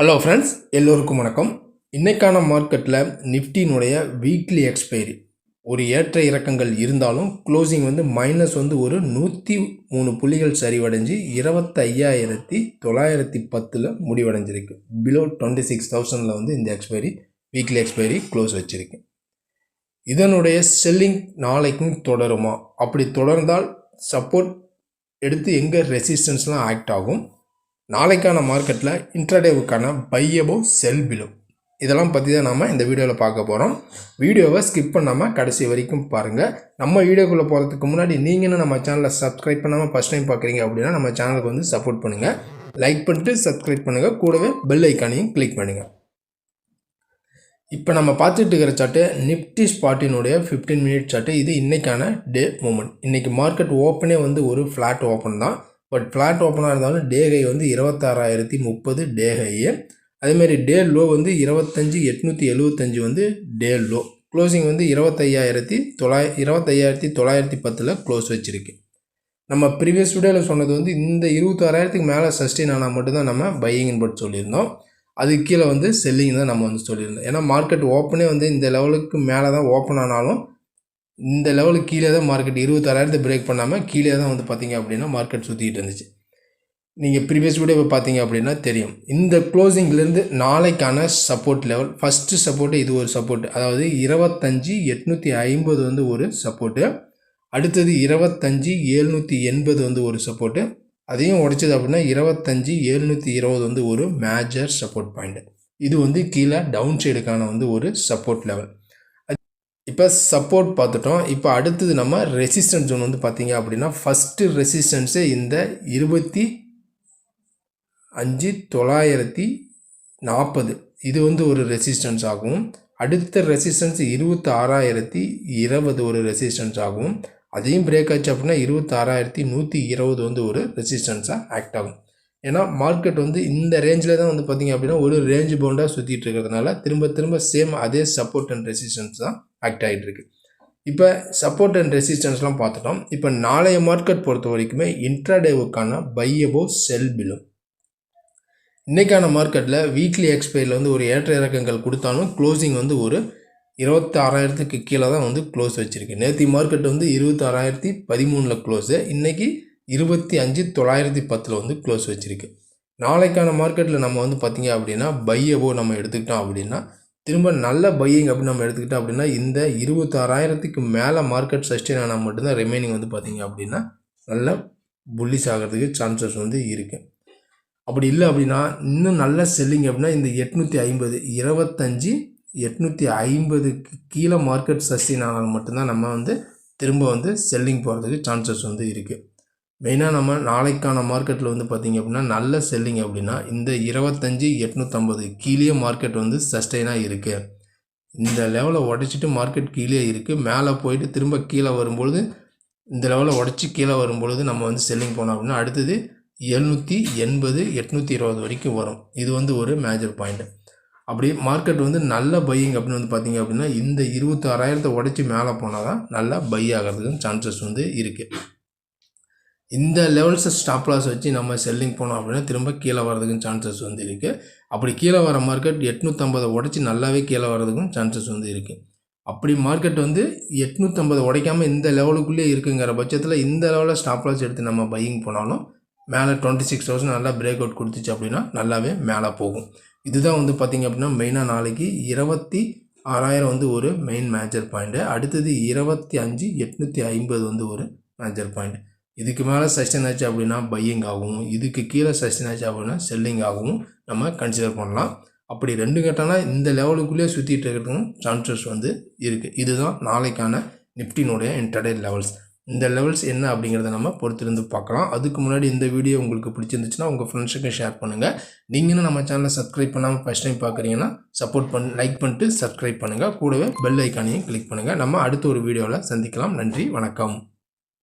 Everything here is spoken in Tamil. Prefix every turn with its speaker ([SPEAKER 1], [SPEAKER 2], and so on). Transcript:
[SPEAKER 1] ஹலோ ஃப்ரெண்ட்ஸ் எல்லோருக்கும் வணக்கம். இன்றைக்கான மார்க்கெட்டில் நிஃப்டினுடைய வீக்லி எக்ஸ்பைரி ஒரு ஏற்ற இறக்கங்கள் இருந்தாலும் க்ளோசிங் வந்து மைனஸ் வந்து ஒரு நூற்றி மூணு புள்ளிகள் சரிவடைஞ்சு இருபத்தையாயிரத்தி தொள்ளாயிரத்தி பத்தில் முடிவடைஞ்சிருக்கு. பிலோ டுவெண்ட்டி சிக்ஸ் தௌசண்டில் வந்து இந்த எக்ஸ்பைரி வீக்லி எக்ஸ்பைரி க்ளோஸ் வச்சுருக்கு. இதனுடைய செல்லிங் நாளைக்கும் தொடருமா? அப்படி தொடர்ந்தால் சப்போர்ட் எடுத்து எங்கே ரெசிஸ்டன்ஸ்லாம் ஆக்ட் ஆகும்? நாளைக்கான மார்க்கெட்டில் இன்ட்ரடேவுக்கான பையபோ செல் பிலோ இதெல்லாம் பற்றி தான் நம்ம இந்த வீடியோவில் பார்க்க போகிறோம் வீடியோவை ஸ்கிப் பண்ணாமல் கடைசி வரைக்கும் பாருங்கள் நம்ம வீடியோக்குள்ளே போகிறதுக்கு முன்னாடி நீங்களும் நம்ம சேனலை சப்ஸ்கிரைப் பண்ணாமல் ஃபஸ்ட் டைம் பார்க்குறீங்க அப்படின்னா நம்ம சேனலுக்கு வந்து சப்போர்ட் பண்ணுங்கள் லைக் பண்ணிட்டு சப்ஸ்கிரைப் பண்ணுங்கள் கூடவே பெல் ஐக்கானையும் கிளிக் பண்ணுங்கள் இப்போ நம்ம பார்த்துட்டு இருக்கிற சார்ட்டு நிஃப்டி ஸ்பாட்டினுடைய ஃபிஃப்டீன் மினிட் சார்ட்டு இது இன்றைக்கான டே மூமெண்ட் இன்றைக்கி மார்க்கெட் ஓப்பனே வந்து ஒரு ஃப்ளாட் ஓப்பன் தான். பட் ஃப்ளாட் ஓப்பனாக இருந்தாலும் டே ஹை வந்து இருபத்தாறாயிரத்தி முப்பது டே ஹையு அதேமாரி டே லோ வந்து இருபத்தஞ்சி எட்நூற்றி எழுபத்தஞ்சி வந்து டே லோ க்ளோசிங் வந்து இருபத்தையாயிரத்தி தொள்ளாய இருபத்தையாயிரத்தி தொள்ளாயிரத்தி பத்தில் க்ளோஸ் வச்சுருக்கு. நம்ம ப்ரீவியஸ் வீடியோவில் சொன்னது வந்து இந்த இருபத்தாறாயிரத்துக்கு மேலே சஸ்டெயின் ஆனால் மட்டும்தான் நம்ம பையிங்னு பட் சொல்லியிருந்தோம். அதுக்கு கீழே வந்து செல்லிங் தான் நம்ம வந்து சொல்லியிருந்தோம். ஏன்னா மார்க்கெட் ஓப்பனே வந்து இந்த லெவலுக்கு மேலே தான் ஓப்பன் ஆனாலும் இந்த லெவலுக்கு கீழே தான் மார்க்கெட் இருபத்தாறாயிரத்தை பிரேக் பண்ணாமல் கீழே தான் வந்து பார்த்தீங்க அப்படின்னா மார்க்கெட் சுற்றிக்கிட்டு இருந்துச்சு. நீங்கள் ப்ரீவியஸ் இப்போ பார்த்தீங்க அப்படின்னா தெரியும். இந்த க்ளோசிங்லேருந்து நாளைக்கான சப்போர்ட் லெவல் ஃபஸ்ட்டு சப்போர்ட்டு இது ஒரு சப்போர்ட் அதாவது இருபத்தஞ்சி எட்நூற்றி ஐம்பது வந்து ஒரு சப்போர்ட்டு அடுத்தது இருபத்தஞ்சி ஏழ்நூற்றி எண்பது வந்து ஒரு சப்போர்ட்டு அதையும் உடைச்சது அப்படின்னா இருபத்தஞ்சி ஏழ்நூற்றி இருபது வந்து ஒரு மேஜர் சப்போர்ட் பாயிண்ட் இது வந்து கீழே டவுன் சைடுக்கான வந்து ஒரு சப்போர்ட் லெவல் இப்போ சப்போர்ட் பார்த்துட்டோம். இப்போ அடுத்தது நம்ம ரெசிஸ்டன்ஸ் ஜோன் வந்து பார்த்தீங்க அப்படின்னா ஃபஸ்ட்டு ரெசிஸ்டன்ஸே இந்த இருபத்தி அஞ்சு தொள்ளாயிரத்தி நாற்பது இது வந்து ஒரு ரெசிஸ்டன்ஸ் ஆகும். அடுத்த ரெசிஸ்டன்ஸ் இருபத்தி ஆறாயிரத்தி இருபது ஒரு ரெசிஸ்டன்ஸ் ஆகும். அதையும் பிரேக் ஆச்சு அப்படின்னா இருபத்தி ஆறாயிரத்தி நூற்றி இருபது வந்து ஒரு ரெசிஸ்டன்ஸாக ஆக்ட் ஆகும். ஏன்னா மார்க்கெட் வந்து இந்த ரேஞ்சில் தான் வந்து பார்த்திங்க அப்படின்னா ஒரு ரேஞ்ச் பவுண்டாக சுற்றிட்டு இருக்கிறதுனால திரும்ப திரும்ப சேம் அதே சப்போர்ட் அண்ட் ரெசிஸ்டன்ஸ் தான் ஆக்ட் ஆகிட்டு இருக்கு இப்போ சப்போர்ட் அண்ட் ரெசிஸ்டன்ஸ்லாம் பார்த்துட்டோம். இப்போ நாளைய மார்க்கெட் பொறுத்த வரைக்குமே இன்ட்ராடேவுக்கான பையபோ செல் பிலோ இன்றைக்கான மார்க்கெட்டில் வீக்லி எக்ஸ்பைரியில் வந்து ஒரு ஏற்ற இறக்கங்கள் கொடுத்தாலும் க்ளோசிங் வந்து ஒரு இருபத்தாறாயிரத்துக்கு கீழே தான் வந்து க்ளோஸ் வச்சுருக்கு. நேற்று மார்க்கெட் வந்து இருபத்தாறாயிரத்தி பதிமூணில் க்ளோஸு இன்றைக்கி இருபத்தி அஞ்சு தொள்ளாயிரத்தி பத்தில் வந்து க்ளோஸ் வச்சுருக்கு. நாளைக்கான மார்க்கெட்டில் நம்ம வந்து பார்த்திங்க அப்படின்னா பையவோ நம்ம எடுத்துக்கிட்டோம் அப்படின்னா திரும்ப நல்ல பையிங் அப்படின்னு நம்ம எடுத்துக்கிட்டோம் அப்படின்னா இந்த இருபத்தாறாயிரத்துக்கு மேலே மார்க்கெட் சஸ்டெயின் ஆனால் மட்டும்தான் ரிமைனிங் வந்து பார்த்திங்க அப்படின்னா நல்ல புல்லிஸ் ஆகிறதுக்கு சான்சஸ் வந்து இருக்குது அப்படி இல்லை அப்படின்னா இன்னும் நல்ல செல்லிங் அப்படின்னா இந்த எட்நூற்றி ஐம்பது இருபத்தஞ்சி எட்நூற்றி ஐம்பதுக்கு கீழே மார்க்கெட் சஸ்டெயின் ஆனால் மட்டும்தான் நம்ம வந்து திரும்ப வந்து செல்லிங் போகிறதுக்கு சான்சஸ் வந்து இருக்குது மெயினாக நம்ம நாளைக்கான மார்க்கெட்டில் வந்து பார்த்திங்க அப்படின்னா நல்ல செல்லிங் அப்படின்னா இந்த இருபத்தஞ்சி எட்நூற்றம்பது கீழே மார்க்கெட் வந்து சஸ்டெயினாக இருக்குது இந்த லெவலை உடச்சிட்டு மார்க்கெட் கீழே இருக்குது மேலே போயிட்டு திரும்ப கீழே வரும்பொழுது இந்த லெவலை உடச்சி கீழே வரும்பொழுது நம்ம வந்து செல்லிங் போனோம் அப்படின்னா அடுத்தது எழுநூற்றி எண்பது எட்நூற்றி இருபது வரைக்கும் வரும். இது வந்து ஒரு மேஜர் பாயிண்ட்டு அப்படி மார்க்கெட் வந்து நல்ல பையிங் அப்படின்னு வந்து பார்த்திங்க அப்படின்னா இந்த இருபத்தாறாயிரத்தை உடச்சி மேலே போனால் தான் நல்லா பை ஆகிறதுக்கு சான்சஸ் வந்து இருக்குது இந்த லெவல்ஸை ஸ்டாப் லாஸ் வச்சு நம்ம செல்லிங் போனோம் அப்படின்னா திரும்ப கீழே வரதுக்கும் சான்சஸ் வந்து இருக்குது அப்படி கீழே வர மார்க்கெட் எட்நூற்றம்பதை உடச்சி நல்லாவே கீழே வரதுக்கும் சான்சஸ் வந்து இருக்குது அப்படி மார்க்கெட் வந்து எட்நூற்றம்பது உடைக்காமல் இந்த லெவலுக்குள்ளே இருக்குங்கிற பட்சத்தில் இந்த லெவலில் ஸ்டாப் லாஸ் எடுத்து நம்ம பையிங் போனாலும் மேலே டுவெண்ட்டி சிக்ஸ் தௌசண்ட் நல்லா பிரேக் அவுட் கொடுத்துச்சு அப்படின்னா நல்லாவே மேலே போகும். இதுதான் வந்து பார்த்திங்க அப்படின்னா மெயினாக நாளைக்கு இருபத்தி ஆறாயிரம் வந்து ஒரு மெயின் மேஜர் பாயிண்ட்டு அடுத்தது இருபத்தி அஞ்சு எட்நூற்றி ஐம்பது வந்து ஒரு மேஜர் பாயிண்ட் இதுக்கு மேலே சஸ்டைன் ஆச்சு அப்படின்னா பையிங் ஆகும். இதுக்கு கீழே சஸ்டைன் ஆச்சு அப்படின்னா செல்லிங் ஆகும். நம்ம கன்சிடர் பண்ணலாம். அப்படி ரெண்டு கட்டம்னா இந்த லெவலுக்குள்ளேயே சுற்றிட்டு இருக்கிறதுக்கும் சான்சஸ் வந்து இருக்குது இதுதான் நாளைக்கான நிஃப்டினுடைய இன்டர்டே லெவல்ஸ் இந்த லெவல்ஸ் என்ன அப்படிங்கிறத நம்ம பொறுத்திருந்து பார்க்கலாம். அதுக்கு முன்னாடி இந்த வீடியோ உங்களுக்கு பிடிச்சிருந்துச்சுன்னா உங்கள் ஃப்ரெண்ட்ஸுக்கு ஷேர் பண்ணுங்கள் நீங்களும் நம்ம சேனலை சப்ஸ்கிரைப் பண்ணாமல் ஃபஸ்ட் டைம் பார்க்குறீங்கன்னா சப்போர்ட் பண்ணி லைக் பண்ணிட்டு சப்ஸ்கிரைப் பண்ணுங்கள் கூடவே பெல் ஐக்கானையும் கிளிக் பண்ணுங்கள் நம்ம அடுத்த ஒரு வீடியோவில் சந்திக்கலாம். நன்றி. வணக்கம்.